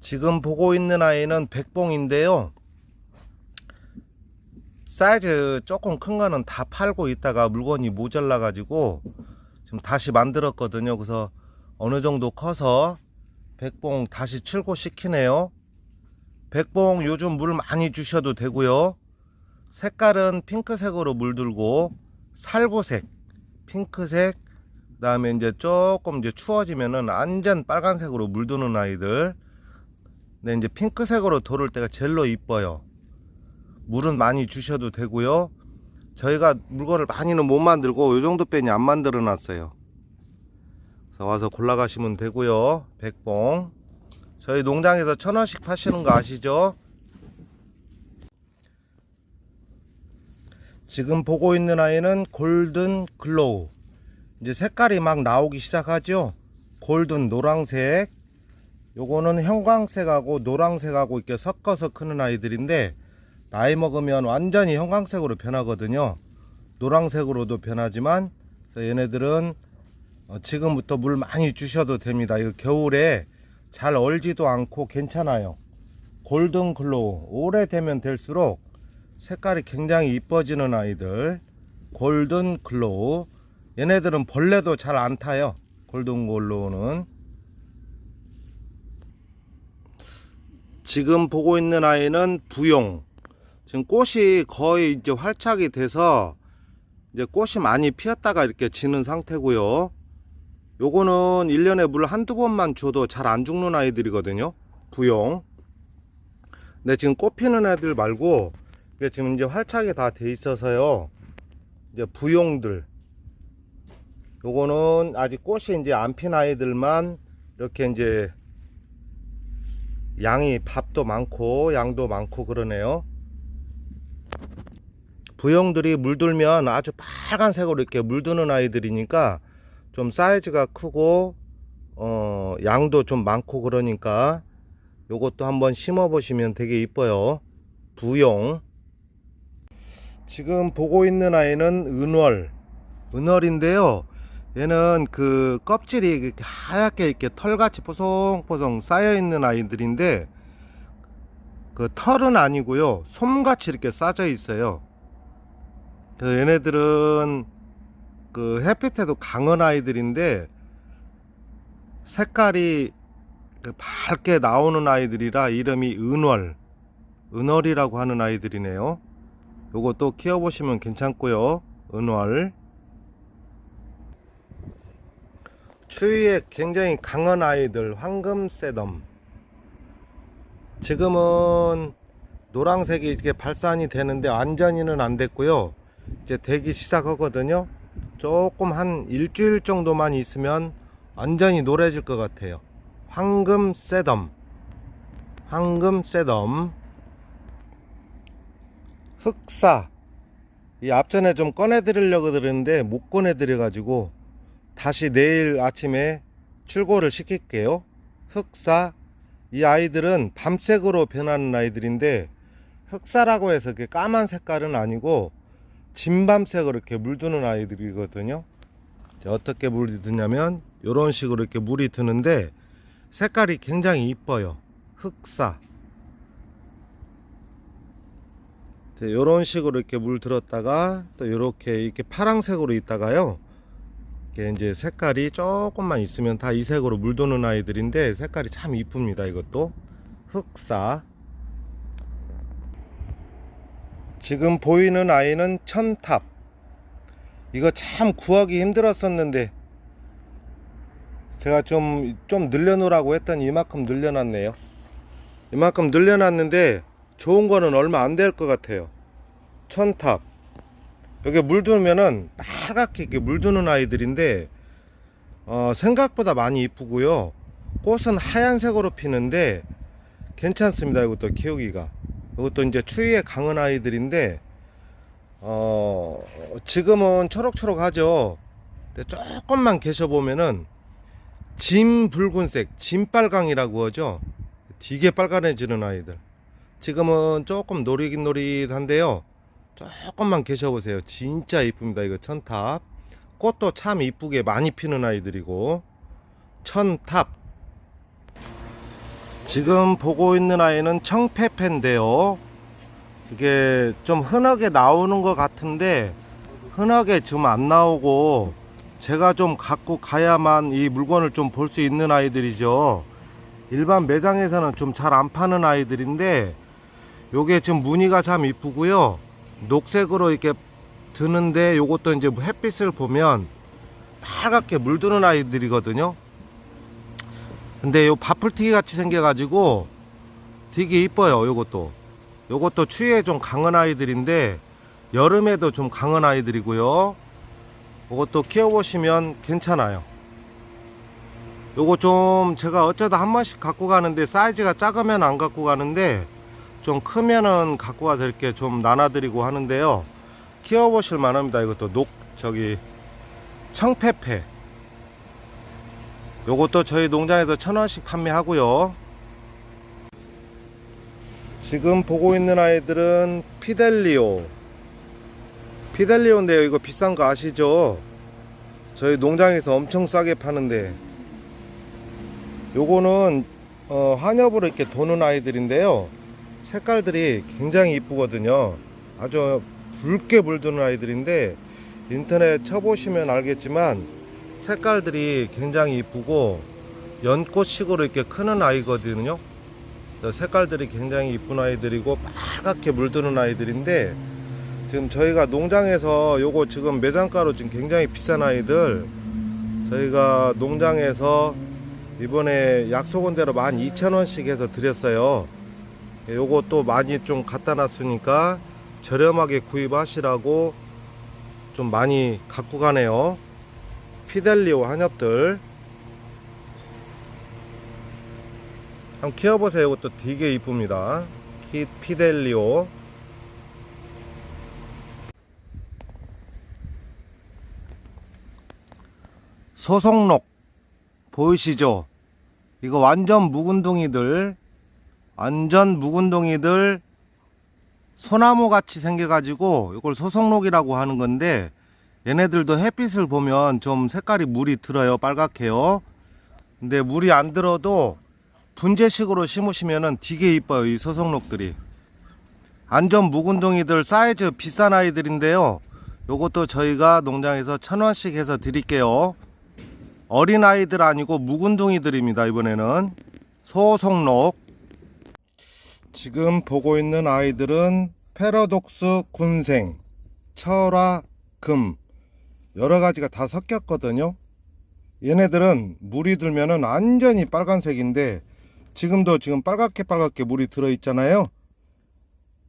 지금 보고 있는 아이는 백봉인데요. 사이즈 조금 큰 거는 다 팔고 있다가 물건이 모자라 가지고 지금 다시 만들었거든요. 그래서 어느 정도 커서 백봉 다시 출고시키네요. 백봉 요즘 물 많이 주셔도 되고요. 색깔은 핑크색으로 물들고 살구색, 핑크색, 그다음에 이제 조금 이제 추워지면은 완전 빨간색으로 물드는 아이들. 근데 이제 핑크색으로 돌을 때가 제일로 이뻐요. 물은 많이 주셔도 되고요. 저희가 물건을 많이는 못 만들고 요 정도 빼니 안 만들어 놨어요. 그래서 와서 골라가시면 되고요. 백봉. 저희 농장에서 천 원씩 파시는 거 아시죠? 지금 보고 있는 아이는 골든 글로우. 이제 색깔이 막 나오기 시작하죠. 골든 노랑색. 요거는 형광색하고 노랑색하고 이렇게 섞어서 크는 아이들인데 나이 먹으면 완전히 형광색으로 변하거든요. 노랑색으로도 변하지만 얘네들은 어, 지금부터 물 많이 주셔도 됩니다. 이거 겨울에 잘 얼지도 않고 괜찮아요. 골든 글로우 오래되면 될수록 색깔이 굉장히 이뻐지는 아이들 골든 글로우 얘네들은 벌레도 잘 안 타요. 골든 글로우는 지금 보고 있는 아이는 부용 지금 꽃이 거의 이제 활착이 돼서 이제 꽃이 많이 피었다가 이렇게 지는 상태고요. 요거는 1년에 물 한두 번만 줘도 잘 안 죽는 아이들이거든요. 부용. 근데 지금 꽃 피는 애들 말고 이게 지금 이제 활착이 다 돼 있어서요. 이제 부용들. 요거는 아직 꽃이 이제 안 핀 아이들만 이렇게 이제 양이 밥도 많고 양도 많고 그러네요. 부용들이 물들면 아주 빨간색으로 이렇게 물드는 아이들이니까 좀 사이즈가 크고 어 양도 좀 많고 그러니까 요것도 한번 심어 보시면 되게 이뻐요. 부용. 지금 보고 있는 아이는 은월. 은월인데요. 얘는 그 껍질이 이렇게 하얗게 이렇게 털같이 포송포송 쌓여 있는 아이들인데 그 털은 아니고요. 솜같이 이렇게 싸져 있어요. 그래서 얘네들은 그 햇빛에도 강한 아이들인데 색깔이 그 밝게 나오는 아이들이라 이름이 은월 은월이라고 하는 아이들이네요 요것도 키워보시면 괜찮고요 은월 추위에 굉장히 강한 아이들 황금새덤. 지금은 노란색이 이렇게 발산이 되는데 완전히는 안 됐고요. 이제 되기 시작하거든요. 조금 한 일주일 정도만 있으면 완전히 노래질 것 같아요. 황금 세덤. 황금 세덤. 흑사. 이 앞전에 좀 꺼내 드리려고 그랬는데 못 꺼내 드려 가지고 다시 내일 아침에 출고를 시킬게요 흑사 이 아이들은 밤색으로 변하는 아이들인데 흑사라고 해서 그 까만 색깔은 아니고 진밤색으로 이렇게 물드는 아이들이거든요. 자, 어떻게 물이 드냐면 이런 식으로 이렇게 물이 드는데 색깔이 굉장히 이뻐요. 흑사. 이런 식으로 이렇게 물 들었다가 또 이렇게 이렇게 파랑색으로 있다가요. 이게 이제 색깔이 조금만 있으면 다 이 색으로 물도는 아이들인데 색깔이 참 이쁩니다. 이것도 흑사. 지금 보이는 아이는 천탑. 이거 참 구하기 힘들었었는데 제가 좀 좀 늘려놓으라고 했더니 이만큼 늘려놨네요. 이만큼 늘려놨는데 좋은 거는 얼마 안 될 것 같아요. 천탑. 여기 물두면은 빨갛게 이렇게 물드는 아이들인데 어, 생각보다 많이 이쁘고요. 꽃은 하얀색으로 피는데 괜찮습니다. 이것도 키우기가. 이것도 이제 추위에 강한 아이들인데 어 지금은 초록초록하죠. 근데 조금만 계셔 보면은 진 붉은색, 진 빨강이라고 하죠. 되게 빨간해지는 아이들. 지금은 조금 노리긴 노릿한데요. 조금만 계셔 보세요. 진짜 이쁩니다. 이거 천탑. 꽃도 참 이쁘게 많이 피는 아이들이고 천탑 지금 보고 있는 아이는 청페페인데요. 이게 좀 흔하게 나오는 것 같은데 흔하게 지금 안 나오고 제가 좀 갖고 가야만 이 물건을 좀 볼 수 있는 아이들이죠. 일반 매장에서는 좀 잘 안 파는 아이들인데 요게 지금 무늬가 참 이쁘고요. 녹색으로 이렇게 드는데 요것도 이제 햇빛을 보면 빨갛게 물드는 아이들이거든요. 근데 요 바풀티기 같이 생겨가지고 되게 이뻐요. 요것도. 요것도 추위에 좀 강한 아이들인데 여름에도 좀 강한 아이들이고요. 요것도 키워보시면 괜찮아요. 요거 좀 제가 어쩌다 한 번씩 갖고 가는데 사이즈가 작으면 안 갖고 가는데 좀 크면은 갖고 가서 이렇게 좀 나눠드리고 하는데요. 키워보실 만합니다. 이것도 녹 저기 청페페. 요것도 저희 농장에서 천 원씩 판매하고요. 지금 보고 있는 아이들은 피델리오. 피델리오인데요. 이거 비싼 거 아시죠? 저희 농장에서 엄청 싸게 파는데. 요거는 어, 한엽으로 이렇게 도는 아이들인데요. 색깔들이 굉장히 이쁘거든요. 아주 붉게 물드는 아이들인데 인터넷 쳐보시면 알겠지만 색깔들이 굉장히 이쁘고 연꽃식으로 이렇게 크는 아이거든요. 색깔들이 굉장히 이쁜 아이들이고 빨갛게 물드는 아이들인데 지금 저희가 농장에서 요거 지금 매장가로 지금 굉장히 비싼 아이들 저희가 농장에서 이번에 약속 온 대로 12,000원씩 해서 드렸어요. 또 많이 좀 갖다 놨으니까 저렴하게 구입하시라고 좀 많이 갖고 가네요. 피델리오 한엽들. 한번 키워보세요. 이것도 되게 이쁩니다. 키, 피델리오. 소속록 보이시죠? 이거 완전 묵은둥이들 완전 묵은둥이들 소나무 같이 생겨가지고 이걸 소속록이라고 하는 건데 얘네들도 햇빛을 보면 좀 색깔이 물이 들어요. 빨갛게요. 근데 물이 안 들어도 분재식으로 심으시면은 되게 이뻐요 이 소속록들이. 안전 묵은둥이들 사이즈 비싼 아이들인데요. 요것도 저희가 농장에서 천원씩 해서 드릴게요. 어린 아이들 아니고 묵은둥이들입니다 이번에는. 소속록 지금 보고 있는 아이들은 패러독스 군생 철화 금 여러 가지가 다 섞였거든요. 얘네들은 물이 들면은 완전히 빨간색인데 지금도 지금 빨갛게 빨갛게 물이 들어 있잖아요.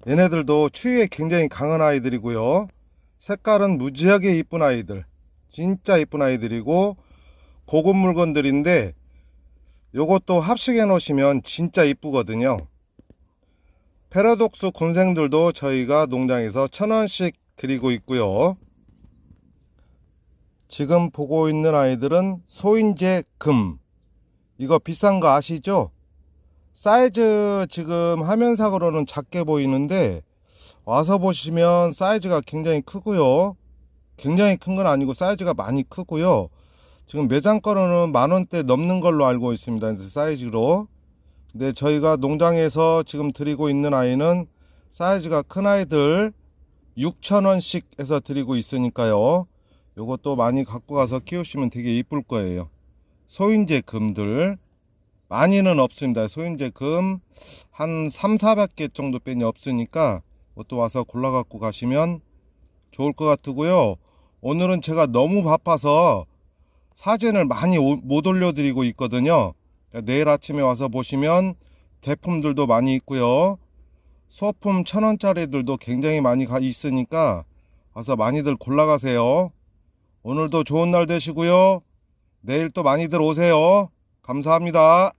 얘네들도 추위에 굉장히 강한 아이들이고요. 색깔은 무지하게 이쁜 아이들 진짜 이쁜 아이들이고 고급 물건들인데 요것도 합식해 놓으시면 진짜 이쁘거든요 패러독스 군생들도 저희가 농장에서 천원씩 드리고 있고요. 지금 보고 있는 아이들은 소인제 금. 이거 비싼 거 아시죠? 사이즈 지금 화면상으로는 작게 보이는데 와서 보시면 사이즈가 굉장히 크고요. 굉장히 큰 건 아니고 사이즈가 많이 크고요. 지금 매장 거로는 만 원대 넘는 걸로 알고 있습니다. 사이즈로 근데 저희가 농장에서 지금 드리고 있는 아이는 사이즈가 큰 아이들 6천원씩 해서 드리고 있으니까요. 요것도 많이 갖고 가서 키우시면 되게 이쁠 거예요. 소인제 금들 많이는 없습니다. 소인제 금한 3, 400개 정도 빼니 없으니까 그것도 와서 골라 갖고 가시면 좋을 것 같고요. 오늘은 제가 너무 바빠서 사진을 많이 오- 못 올려드리고 있거든요 내일 아침에 와서 보시면 대품들도 많이 있고요. 소품 천원짜리들도 굉장히 많이 가 있으니까 와서 많이들 골라가세요. 오늘도 좋은 날 되시고요. 내일 또 많이들 오세요. 감사합니다